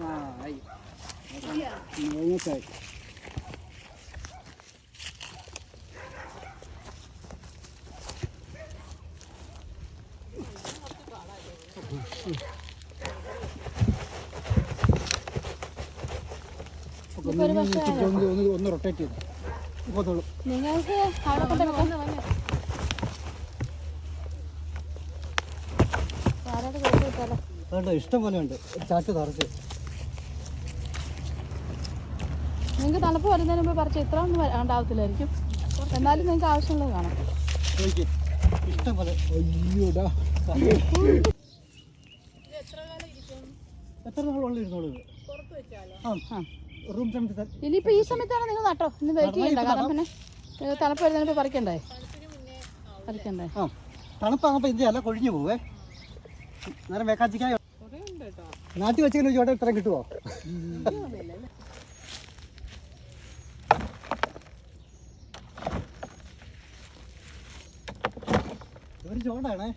ああはいごめんなさい ഒന്ന് റൊട്ടേറ്റ് ചെയ്തു നിങ്ങൾക്ക് അവിടെ ആരോട് കൊടുത്തു കിട്ടാലോ വേണ്ട ഇഷ്ടം പോലെ ഉണ്ട്. ചാറ്റ് തറച്ച് നിങ്ങൾക്ക് തണുപ്പ് വരുന്നതിന് മുമ്പ് പറിച്ച് ഇത്ര ഒന്നും ഉണ്ടാവത്തില്ലായിരിക്കും. എന്നാലും നിങ്ങൾക്ക് ആവശ്യമുള്ളത് കാണാം. ഇഷ്ടം പോലെ അയ്യോടാ. എത്ര നാളുള്ള ഇരുന്നോളൂ റൂം ഇനിയിപ്പോൾ ഈ സമയത്താണ് നിങ്ങൾ നട്ടോ. ഇന്ന് വെയിറ്റ് ചെയ്യണ്ട. കാരണം പിന്നെ തണുപ്പ് വരുന്നതിന് മുമ്പ് പറിക്കണ്ടേ? പറിക്കണ്ടേ? ആ തണുപ്പാകുമ്പോൾ ഇന്ത്യ അല്ല കൊഴിഞ്ഞു പോവേ. നേരം വേക്കാച്ചിക്കായ നാട്ടിൽ വെച്ചിങ്ങനെ ചോട്ടെ ഇത്രയും കിട്ടുമോ ഒരു ചോടാണേ